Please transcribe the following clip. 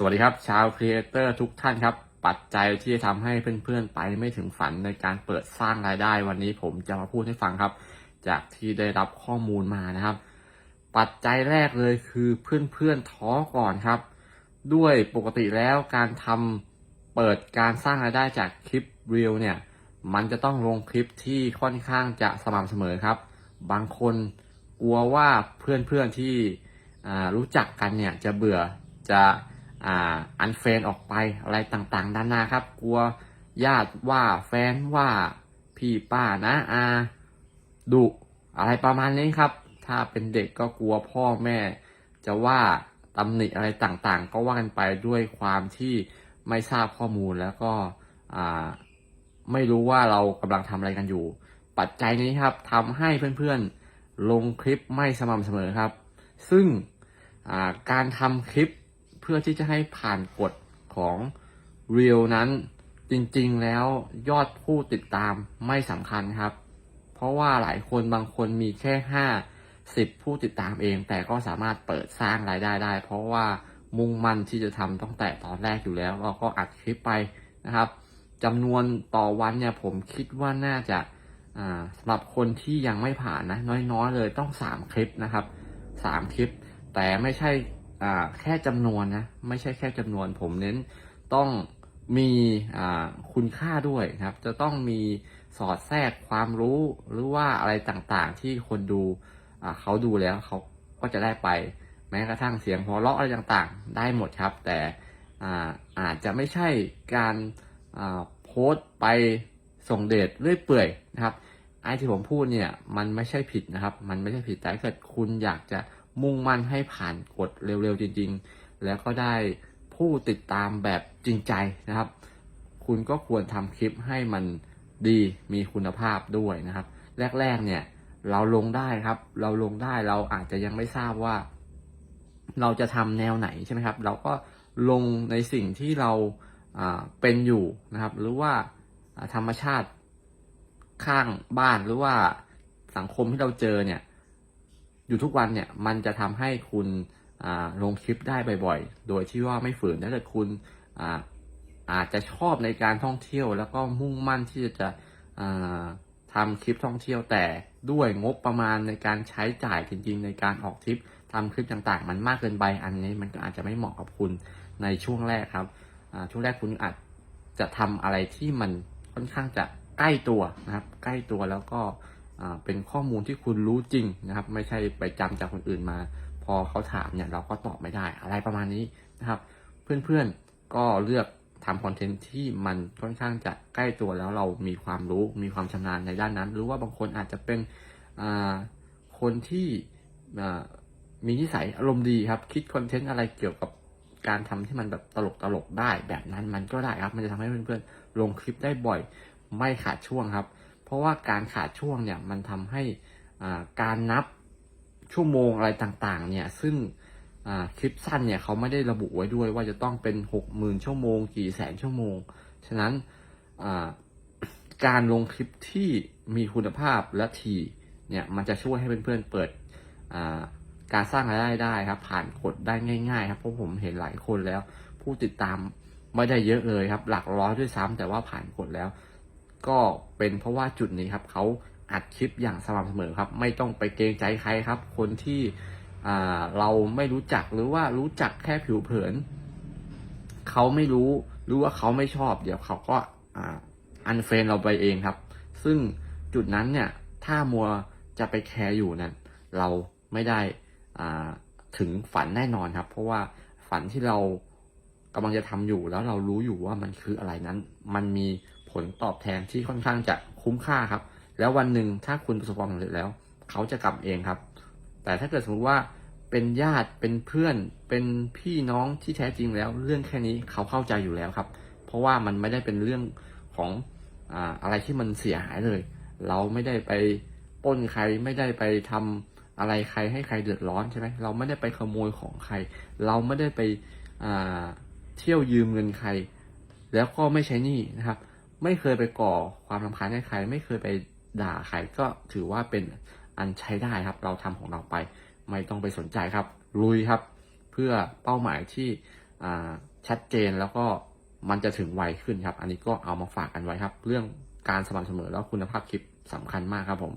สวัสดีครับ ชาวครีเอเตอร์ทุกท่านครับ ปัจจัยที่จะทำให้เพื่อนๆ ไปไม่ถึงฝันในการเปิดสร้างรายได้ วันนี้ผมจะมาพูดให้ฟังครับ จากที่ได้รับข้อมูลมานะครับ ปัจจัยแรกเลยคือเพื่อนๆท้อก่อนครับ ด้วยปกติแล้วการทำเปิดการสร้างรายได้จากคลิปเรียลเนี่ย มันจะต้องลงคลิปที่ค่อนข้างจะสม่ำเสมอครับ บางคนกลัวว่าเพื่อนๆที่รู้จักกันเนี่ยจะเบื่อจะ อ่าอันเฟนออกไปอะไรต่างๆด้านหน้าครับ กลัวญาติว่าแฟนว่าพี่ป้านะอาดุอะไรประมาณนี้ครับ ถ้าเป็นเด็กก็กลัวพ่อแม่ จะว่าตำหนิอะไรต่างๆ ก็ว่ากันไปด้วยความที่ไม่ทราบข้อมูลแล้วก็ไม่รู้ว่าเรากำลังทำอะไรกันอยู่ ปัจจัยนี้ครับทำให้เพื่อนๆลงคลิปไม่สม่ำเสมอครับ ซึ่งการทำคลิป พื่อที่จะให้ผ่านกฎของ Reel นั้น จริงๆแล้วยอดผู้ติดตามไม่สำคัญครับ เพราะว่าหลายคนบางคนมีแค่ห้าสิบผู้ติดตามเอง แต่ก็สามารถเปิดสร้างรายได้ได้ เพราะว่ามุ่งมั่นที่จะทำตั้งแต่ตอนแรกอยู่แล้ว เราก็อัดคลิปไปนะครับจำนวนต่อวันเนี่ยผมคิดว่าน่าจะสำหรับคนที่ยังไม่ผ่านนะน้อยๆเลยต้องสามคลิปนะครับสามคลิป แต่ไม่ใช่ อ่าแค่จำนวนนะไม่ใช่แค่จำนวน ผมเน้นต้องมีอ่าคุณค่าด้วยนะครับ จะต้องมีสอดแทรกความรู้หรือว่าอะไรต่างๆ ที่คนดูอ่าเขาดูแล้วเขาก็จะได้ไป แม้กระทั่งเสียงหัวเราะอะไรต่างๆ ได้หมดครับ แต่อ่าอาจจะไม่ใช่การอ่าโพสต์ไปส่งเดชเรื่อยเปื่อยนะครับไอ้ที่ผมพูดเนี่ยมันไม่ใช่ผิดนะครับ มันไม่ใช่ผิดแต่ถ้าเกิดคุณอยากจะ มุ่งมั่นให้ผ่านกฎเร็วๆจริง ๆ แล้วก็ได้ผู้ติดตามแบบจริงใจนะครับ คุณก็ควรทำคลิปให้มันดีมีคุณภาพด้วยนะครับ แรกๆเนี่ยเราลงได้ครับ เราลงได้เราอาจจะยังไม่ทราบว่า เราจะทำแนวไหนใช่ไหมครับ เราก็ลงในสิ่งที่เราเป็นอยู่นะครับ หรือว่าธรรมชาติข้างบ้านหรือว่าสังคมที่เราเจอเนี่ย อยู่ทุกวันเนี่ยมันจะทำให้คุณลงคลิปได้บ่อยๆ โดยที่ว่าไม่ฝืนถ้าเกิดคุณอาอาจจะชอบในการท่องเที่ยว แล้วก็มุ่งมั่นที่จะอ่าทำคลิปท่องเที่ยวแต่ด้วยงบประมาณในการใช้จ่ายจริงๆ ในการออกทริปทำคลิปต่างๆ มันมากเกินไปอันนี้ มันก็อาจจะไม่เหมาะกับคุณในช่วงแรกครับช่วงแรกคุณอาจจะทำอะไรที่มันค่อนข้างจะใกล้ตัวนะครับ ใกล้ตัวแล้วก็ เป็นข้อมูลที่คุณรู้จริงนะครับ ไม่ใช่ไปจำจากคนอื่นมา พอเขาถามเนี่ยเราก็ตอบไม่ได้อะไรประมาณนี้นะครับ เพื่อนๆก็เลือกทำคอนเทนต์ที่มันค่อนข้างจะใกล้ตัวแล้วเรามีความรู้มีความชำนาญในด้านนั้น หรือว่าบางคนอาจจะเป็นคนที่มีนิสัยอารมณ์ดีครับ คิดคอนเทนต์อะไรเกี่ยวกับการทำที่มันแบบตลกตลกๆได้แบบนั้นมันก็ได้ครับ มันจะทำให้เพื่อนๆลงคลิปได้บ่อย ไม่ขาดช่วงครับ เพราะว่าการขาดช่วงเนี่ยมันทำให้การนับชั่วโมงอะไรต่างๆ เนี่ยซึ่งคลิปสั้นเนี่ยเขาไม่ได้ระบุไว้ด้วยว่าจะต้องเป็นหกหมื่นชั่วโมง กี่แสนชั่วโมง ฉะนั้นการลงคลิปที่มีคุณภาพและถี่เนี่ยมันจะช่วยให้เพื่อนๆเปิดการสร้างรายได้ได้ครับ ผ่านกฎได้ง่าย ๆ ครับเพราะผมเห็นหลายคนแล้ว ผู้ติดตามไม่ได้เยอะเลยครับ หลักร้อยด้วยซ้ำแต่ว่าผ่านกฎแล้ว ก็เป็นเพราะว่าจุดนี้ครับเขาอัดคลิปอย่างสม่ำเสมอครับ ไม่ต้องไปเกรงใจใครครับ คนที่เราไม่รู้จักหรือว่ารู้จักแค่ผิวเผินเขาไม่รู้หรือว่าเขาไม่ชอบ เดี๋ยวเขาก็อันเฟนเราไปเองครับ ซึ่งจุดนั้นเนี่ยถ้ามัวจะไปแคร์อยู่นั้นเราไม่ได้ถึงฝันแน่นอนครับ เพราะว่าฝันที่เรากำลังจะทำอยู่แล้วเรารู้อยู่ว่ามันคืออะไรนั้น มันมี ลตอบแทนที่ค่อนข้างจะคุ้มค่าครับ แล้ววันหนึ่งถ้าคุณประสบความสำเร็จแล้ว เขาจะกลับเองครับ แต่ถ้าเกิดสมมติว่าเป็นญาติเป็นเพื่อนเป็นพี่น้องที่แท้จริงแล้ว เรื่องแค่นี้เขาเข้าใจอยู่แล้วครับ เพราะว่ามันไม่ได้เป็นเรื่องของอ่าอะไรที่มันเสียหายเลย เราไม่ได้ไปป้นใครไม่ได้ไปทำอะไรใครให้ใครเดือดร้อนใช่ไหมเราไม่ได้ไปขโมยของใคร เราไม่ได้ไปเที่ยวยืมเงินใคร แล้วก็ไม่ใช้หนี้นะครับ ไม่เคยไปก่อความรำคาญให้ใคร ไม่เคยไปด่าใครก็ถือว่าเป็นอันใช้ได้ครับ เราทำของเราไป ไม่ต้องไปสนใจครับ ลุยครับ เพื่อเป้าหมายที่ชัดเจนแล้วก็มันจะถึงไวขึ้นครับ อันนี้ก็เอามาฝากกันไว้ครับ เรื่องการสม่ำเสมอแล้วคุณภาพคลิปสำคัญมากครับผม